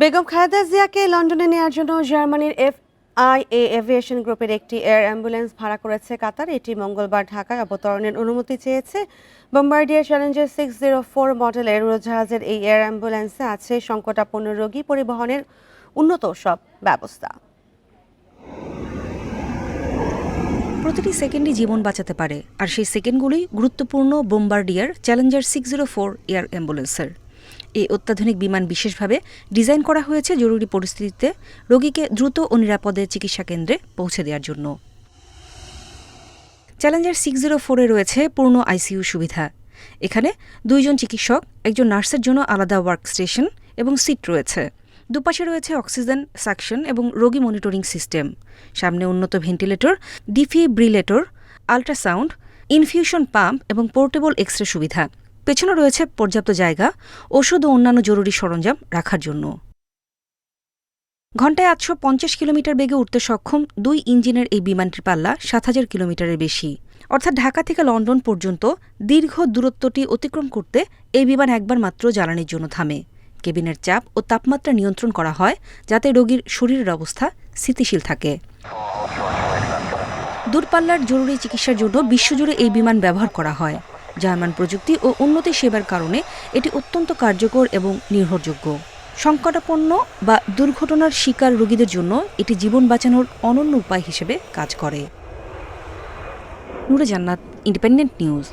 বেগম খালেদা জিয়াকে লন্ডনে নেওয়ার জন্য জার্মানির এফ আই এ এভিয়েশন গ্রুপের একটি এয়ার অ্যাম্বুলেন্স ভাড়া করেছে কাতার। এটি মঙ্গলবার ঢাকায় অবতরণের অনুমতি চেয়েছে। Bombardier Challenger six zero four মডেলের উড়োজাহাজের এই এয়ার অ্যাম্বুলেন্সে আছে সংকটাপন্ন রোগী, পরিবহনের উন্নত সব ব্যবস্থা। প্রতিটি সেকেন্ডই জীবন বাঁচাতে পারে, আর সেই সেকেন্ডগুলি গুরুত্বপূর্ণ Bombardier Challenger six zero four air অ্যাম্বুলেন্সের। এই অত্যাধুনিক বিমান বিশেষভাবে ডিজাইন করা হয়েছে জরুরি পরিস্থিতিতে রোগীকে দ্রুত ও নিরাপদে চিকিৎসা কেন্দ্রে পৌঁছে দেওয়ার জন্য। চ্যালেঞ্জার সিক্স জিরো ফোরে রয়েছে পূর্ণ আইসিইউ সুবিধা। এখানে দুইজন চিকিৎসক, একজন নার্সের জন্য আলাদা ওয়ার্ক স্টেশন এবং সিট রয়েছে। দুপাশে রয়েছে অক্সিজেন, সাকশন এবং রোগী মনিটরিং সিস্টেম। সামনে উন্নত ventilator, defibrillator, ultrasound, infusion pump এবং পোর্টেবল এক্স রে সুবিধা। পেছনে রয়েছে পর্যাপ্ত জায়গা, ওষুধ ও অন্যান্য জরুরি সরঞ্জাম রাখার জন্য। ঘন্টায় আটশো পঞ্চাশ কিলোমিটার বেগে উঠতে সক্ষম দুই ইঞ্জিনের এই বিমানটির পাল্লা সাত হাজার কিলোমিটারের বেশি। অর্থাৎ ঢাকা থেকে লন্ডন পর্যন্ত দীর্ঘ দূরত্বটি অতিক্রম করতে এই বিমান একবার মাত্র জ্বালানির জন্য থামে। কেবিনের চাপ ও তাপমাত্রা নিয়ন্ত্রণ করা হয় যাতে রোগীর শরীরের অবস্থা স্থিতিশীল থাকে। দূরপাল্লার জরুরি চিকিৎসার জন্য বিশ্বজুড়ে এই বিমান ব্যবহার করা হয়। জার্মান প্রযুক্তি ও উন্নতি সেবার কারণে এটি অত্যন্ত কার্যকর এবং নির্ভরযোগ্য। সংকটাপন্ন বা দুর্ঘটনার শিকার রোগীদের জন্য এটি জীবন বাঁচানোর অনন্য উপায় হিসেবে কাজ করে। নুরে জান্নাত ইন্ডিপেন্ডেন্ট নিউজ